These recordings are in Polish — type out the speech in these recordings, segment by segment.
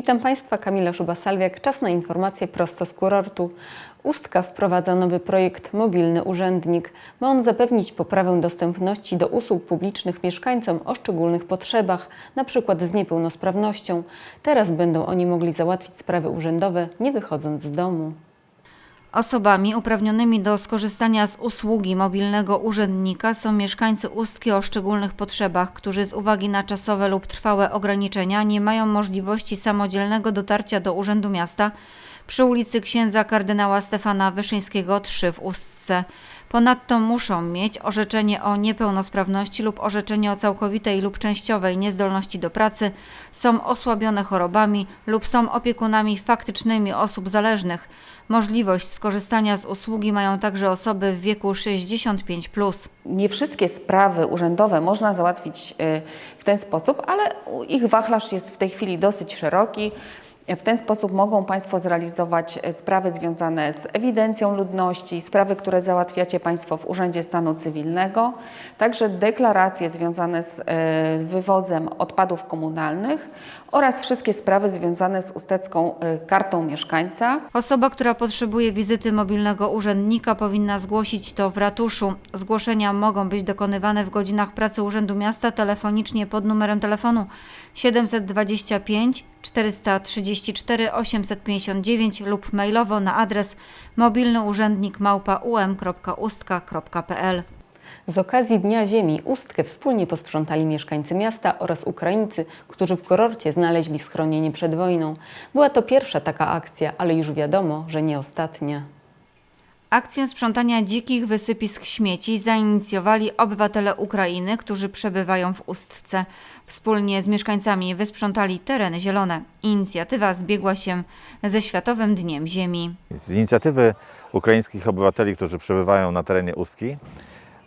Witam Państwa, Kamila Szuba-Salwiak. Czas na informacje prosto z kurortu. Ustka wprowadza nowy projekt Mobilny Urzędnik. Ma on zapewnić poprawę dostępności do usług publicznych mieszkańcom o szczególnych potrzebach, np. z niepełnosprawnością. Teraz będą oni mogli załatwić sprawy urzędowe, nie wychodząc z domu. Osobami uprawnionymi do skorzystania z usługi mobilnego urzędnika są mieszkańcy Ustki o szczególnych potrzebach, którzy z uwagi na czasowe lub trwałe ograniczenia nie mają możliwości samodzielnego dotarcia do Urzędu Miasta przy ulicy księdza kardynała Stefana Wyszyńskiego 3 w Ustce. Ponadto muszą mieć orzeczenie o niepełnosprawności lub orzeczenie o całkowitej lub częściowej niezdolności do pracy, są osłabione chorobami lub są opiekunami faktycznymi osób zależnych. Możliwość skorzystania z usługi mają także osoby w wieku 65+. Plus. Nie wszystkie sprawy urzędowe można załatwić y, w ten sposób, ale ich wachlarz jest w tej chwili dosyć szeroki. W ten sposób mogą Państwo zrealizować y, sprawy związane z ewidencją ludności, sprawy, które załatwiacie Państwo w Urzędzie Stanu Cywilnego, także deklaracje związane z y, wywozem odpadów komunalnych oraz wszystkie sprawy związane z ustecką y, kartą mieszkańca. Osoba, która potrzebuje wizyty mobilnego urzędnika powinna zgłosić to w ratuszu. Zgłoszenia mogą być dokonywane w godzinach pracy Urzędu Miasta telefonicznie pod numerem telefonu 725 434 859 lub mailowo na adres mobilnyurzędnik małpa.um.ustka.pl. Z okazji Dnia Ziemi Ustkę wspólnie posprzątali mieszkańcy miasta oraz Ukraińcy, którzy w kurorcie znaleźli schronienie przed wojną. Była to pierwsza taka akcja, ale już wiadomo, że nie ostatnia. Akcję sprzątania dzikich wysypisk śmieci zainicjowali obywatele Ukrainy, którzy przebywają w Ustce. Wspólnie z mieszkańcami wysprzątali tereny zielone. Inicjatywa zbiegła się ze Światowym Dniem Ziemi. Z inicjatywy ukraińskich obywateli, którzy przebywają na terenie Ustki,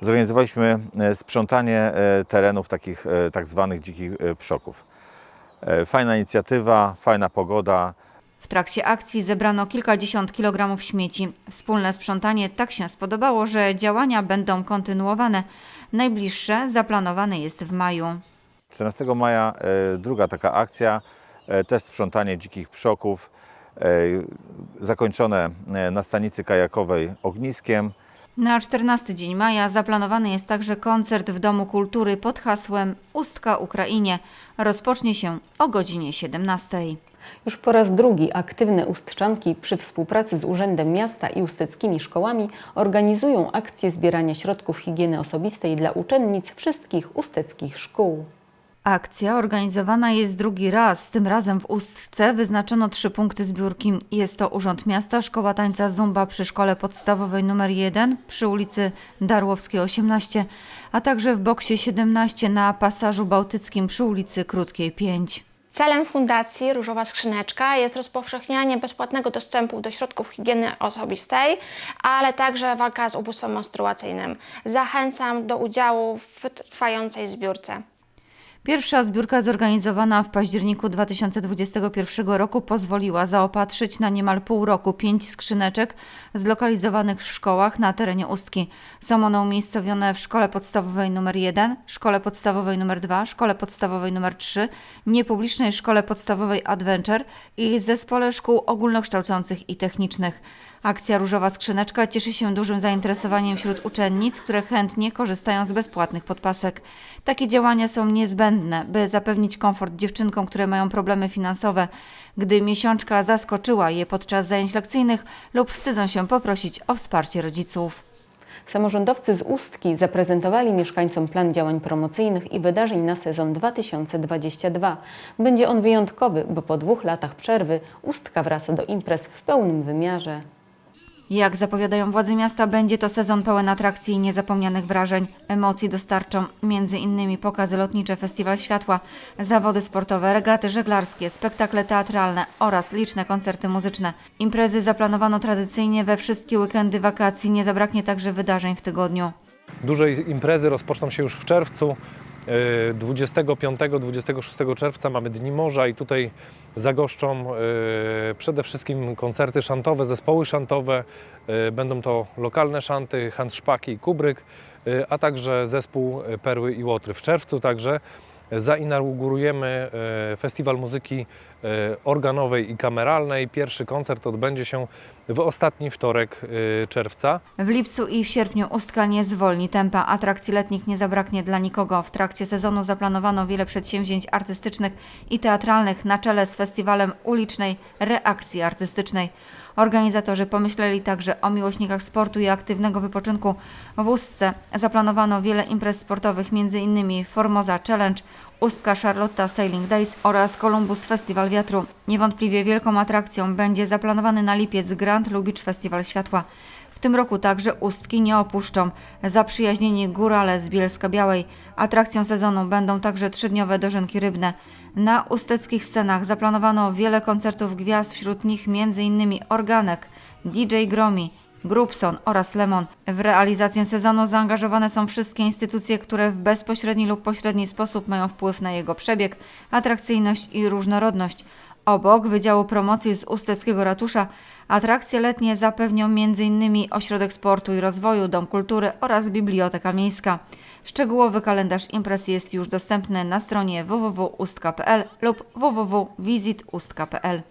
zorganizowaliśmy e, sprzątanie e, terenów takich e, tak zwanych dzikich przoków. Fajna inicjatywa, fajna pogoda. W trakcie akcji zebrano kilkadziesiąt kilogramów śmieci. Wspólne sprzątanie tak się spodobało, że działania będą kontynuowane. Najbliższe zaplanowane jest w maju. 14 maja druga taka akcja, też sprzątanie dzikich przoków, zakończone na stanicy kajakowej ogniskiem. Na 14 dzień maja zaplanowany jest także koncert w Domu Kultury pod hasłem Ustka Ukrainie. Rozpocznie się o godzinie 17. Już po raz drugi aktywne ustczanki przy współpracy z Urzędem Miasta i usteckimi szkołami organizują akcję zbierania środków higieny osobistej dla uczennic wszystkich usteckich szkół. Akcja organizowana jest drugi raz. Tym razem w Ustce wyznaczono trzy punkty zbiórki. Jest to Urząd Miasta, Szkoła Tańca Zumba przy Szkole Podstawowej nr 1 przy ulicy Darłowskiej 18, a także w boksie 17 na Pasażu Bałtyckim przy ulicy Krótkiej 5. Celem Fundacji Różowa Skrzyneczka jest rozpowszechnianie bezpłatnego dostępu do środków higieny osobistej, ale także walka z ubóstwem menstruacyjnym. Zachęcam do udziału w trwającej zbiórce. Pierwsza zbiórka zorganizowana w październiku 2021 roku pozwoliła zaopatrzyć na niemal pół roku pięć skrzyneczek zlokalizowanych w szkołach na terenie Ustki. Są one umiejscowione w Szkole Podstawowej nr 1, Szkole Podstawowej nr 2, Szkole Podstawowej nr 3, Niepublicznej Szkole Podstawowej Adventure i Zespole Szkół Ogólnokształcących i Technicznych. Akcja Różowa Skrzyneczka cieszy się dużym zainteresowaniem wśród uczennic, które chętnie korzystają z bezpłatnych podpasek. Takie działania są niezbędne, by zapewnić komfort dziewczynkom, które mają problemy finansowe, gdy miesiączka zaskoczyła je podczas zajęć lekcyjnych lub wstydzą się poprosić o wsparcie rodziców. Samorządowcy z Ustki zaprezentowali mieszkańcom plan działań promocyjnych i wydarzeń na sezon 2022. Będzie on wyjątkowy, bo po dwóch latach przerwy Ustka wraca do imprez w pełnym wymiarze. Jak zapowiadają władze miasta, będzie to sezon pełen atrakcji i niezapomnianych wrażeń. Emocji dostarczą m.in. pokazy lotnicze, festiwal światła, zawody sportowe, regaty żeglarskie, spektakle teatralne oraz liczne koncerty muzyczne. Imprezy zaplanowano tradycyjnie we wszystkie weekendy wakacji, nie zabraknie także wydarzeń w tygodniu. Duże imprezy rozpoczną się już w czerwcu. Yy, 25-26 czerwca mamy Dni Morza i tutaj zagoszczą yy, przede wszystkim koncerty szantowe, zespoły szantowe. Yy, Będą to lokalne szanty, Hans Szpaki i Kubryk, a także zespół Perły i Łotry. W czerwcu także zainaugurujemy e, Festiwal Muzyki e, Organowej i Kameralnej. Pierwszy koncert odbędzie się w ostatni wtorek e, czerwca. W lipcu i w sierpniu Ustka nie zwolni tempa. Atrakcji letnich nie zabraknie dla nikogo. W trakcie sezonu zaplanowano wiele przedsięwzięć artystycznych i teatralnych na czele z festiwalem ulicznej reakcji artystycznej. Organizatorzy pomyśleli także o miłośnikach sportu i aktywnego wypoczynku. W Ustce zaplanowano wiele imprez sportowych, m.in. Formosa Challenge, Ustka Charlotta Sailing Days oraz Columbus Festiwal Wiatru. Niewątpliwie wielką atrakcją będzie zaplanowany na lipiec Grand Lubicz Festiwal Światła. Tym roku także Ustki nie opuszczą. Zaprzyjaźnieni górale z Bielska Białej. Atrakcją sezonu będą także trzydniowe dożynki rybne. Na usteckich scenach zaplanowano wiele koncertów gwiazd, wśród nich m.in. Organek, DJ Gromi, Grubson oraz Lemon. W realizację sezonu zaangażowane są wszystkie instytucje, które w bezpośredni lub pośredni sposób mają wpływ na jego przebieg, atrakcyjność i różnorodność. Obok Wydziału Promocji z Usteckiego Ratusza atrakcje letnie zapewnią m.in. Ośrodek Sportu i Rozwoju, Dom Kultury oraz Biblioteka Miejska. Szczegółowy kalendarz imprez jest już dostępny na stronie www.ustka.pl lub www.visitustka.pl.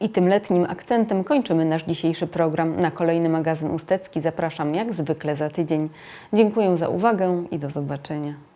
I tym letnim akcentem kończymy nasz dzisiejszy program. Na kolejny magazyn Ustecki zapraszam jak zwykle za tydzień. Dziękuję za uwagę i do zobaczenia.